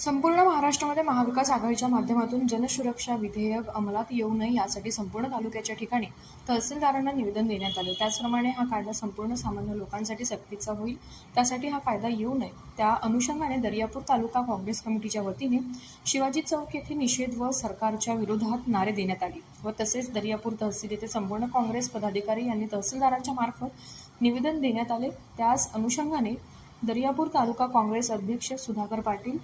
संपूर्ण महाराष्ट्रामध्ये महाविकास आघाडीच्या माध्यमातून जनसुरक्षा विधेयक अंमलात येऊ नये यासाठी संपूर्ण तालुक्याच्या ठिकाणी तहसीलदारांना निवेदन देण्यात आले. त्याचप्रमाणे हा कायदा संपूर्ण सामान्य लोकांसाठी सक्तीचा होईल. त्यासाठी हा कायदा येऊ नये. त्या अनुषंगाने दर्यापूर तालुका काँग्रेस कमिटीच्या वतीने शिवाजी चौक येथे निषेध व सरकारच्या विरोधात नारे देण्यात आले व तसेच दर्यापूर तहसील येथे संपूर्ण काँग्रेस पदाधिकारी यांनी तहसीलदारांच्या मार्फत निवेदन देण्यात आले. त्याच अनुषंगाने दर्यापूर तालुका काँग्रेस अध्यक्ष सुधाकर पाटील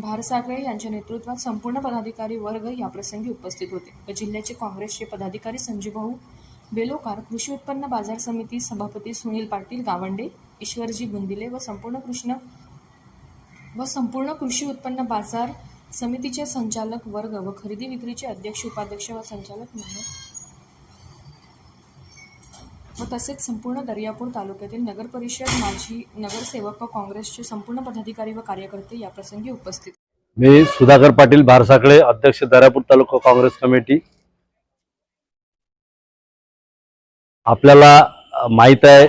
भारसागळे यांच्या नेतृत्वात संपूर्ण पदाधिकारी वर्ग याप्रसंगी उपस्थित होते. व जिल्ह्याचे काँग्रेसचे पदाधिकारी संजीवभाऊ बेलोकार कृषी उत्पन्न बाजार समिती सभापती सुनील पाटील गावंडे ईश्वरजी बुंदिले व संपूर्ण कृष्ण व संपूर्ण कृषी उत्पन्न बाजार समितीचे संचालक वर्ग व खरेदी विक्रीचे अध्यक्ष उपाध्यक्ष व संचालक म्हणून व तसेच संपूर्ण दर्यापूर तालुक्यातील नगर परिषद माजी नगरसेवक व काँग्रेसचे संपूर्ण पदाधिकारी व कार्यकर्ते याप्रसंगी उपस्थित. मी सुधाकर पाटील भारसाकडे अध्यक्ष दर्यापूर तालुका काँग्रेस कमिटी. आपल्याला माहीत माहीत आहे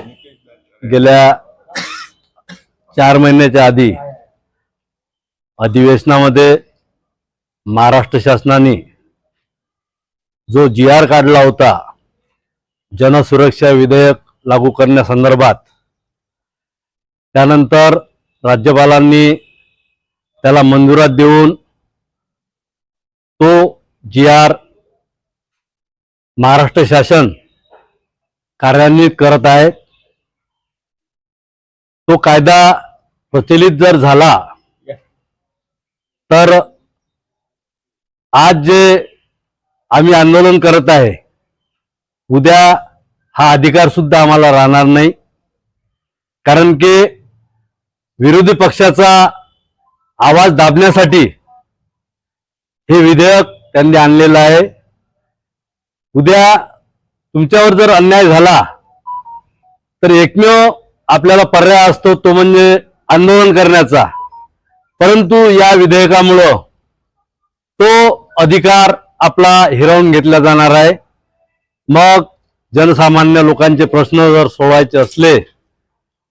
गेल्या चार महिन्याच्या आधी अधिवेशनामध्ये महाराष्ट्र शासनाने जो जी आर काढला होता जनसुरक्षा विधेयक लागू करण्यासंदर्भात. त्यानंतर राज्यपालांनी त्याला मंजुरात देऊन तो जी आर महाराष्ट्र शासन कार्यान्वित करत आहे. तो कायदा प्रचलित जर झाला तर आज जे आम्ही आंदोलन करत आहे उद्या हा अधिकार सुद्धा आम्हाला राहणार नाही. कारण की विरोधी पक्षाचा आवाज दाबण्यासाठी हे विधेयक त्यांनी आणलेलं आहे. उद्या तुमच्यावर जर अन्याय झाला तर एकमेव आपल्याला पर्याय असतो तो म्हणजे आंदोलन करण्याचा. परंतु या विधेयकामुळं तो अधिकार आपला हिरावून घेतला जाणार आहे. मग जनसामान्य लोकांचे प्रश्न जर सोडवायचे असले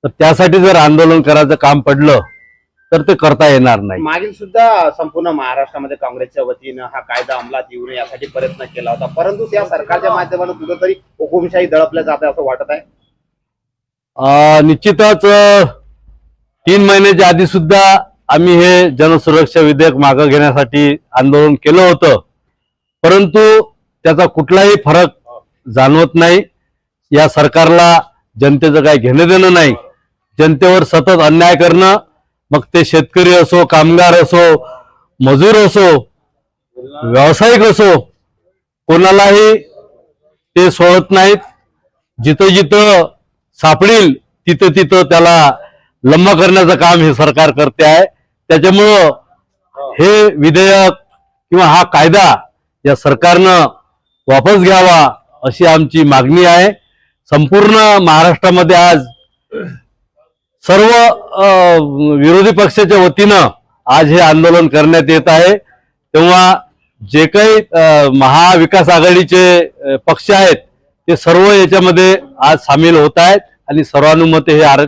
तर त्यासाठी जर आंदोलन करायचं काम पडलं तर ते करता येणार नाही. मागील सुद्धा संपूर्ण महाराष्ट्रामध्ये काँग्रेसच्या वतीनं हा कायदा अंमलात येऊ नये यासाठी प्रयत्न केला होता. परंतु त्या सरकारच्या माध्यमातून कुठंतरी हुकुमशाही दडपल्या जाते असं वाटत आहे? निश्चितच तीन महिन्याच्या आधी सुद्धा आम्ही हे जनसुरक्षा विधेयक मागं घेण्यासाठी आंदोलन केलं होतं. परंतु त्याचा कुठलाही फरक जाणवत नाही. या सरकारला जनतेचं काही घेणं देणं नाही. जनतेवर सतत अन्याय करणं मग ते शेतकरी असो कामगार असो मजूर असो व्यावसायिक असो कोणालाही ते सोडत नाहीत. जिथं जिथं सापडील तिथं तिथं त्याला लंब करण्याचं काम हे सरकार करते आहे. त्याच्यामुळं हे विधेयक किंवा हा कायदा या सरकारनं वापस घ्यावा. अशी आमची मागणी आहे. संपूर्ण महाराष्ट्रामध्ये आज सर्व विरोधी पक्षाच्या वतीनं आज हे आंदोलन करण्यात येत आहे. तेव्हा जे काही महाविकास आघाडीचे पक्ष आहेत ते सर्व याच्यामध्ये आज सामील होत आहेत आणि सर्वानुमते हे आर